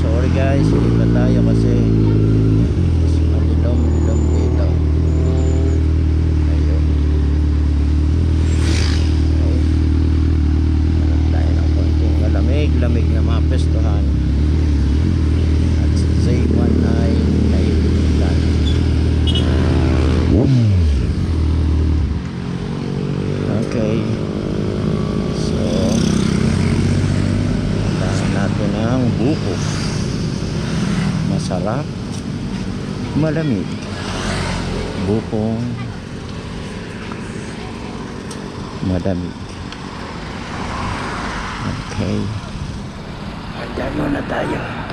sorry guys. Hindi pa tayo kasi malilom-lom dito. Ayun. Hanap tayo ng konting malamig. Lamig na mapestuhan at sa iwan ay naibigitan okay. So natin ang buko. Sarap. Malamig. Bukong. Malamig. Okay. Handa muna tayo.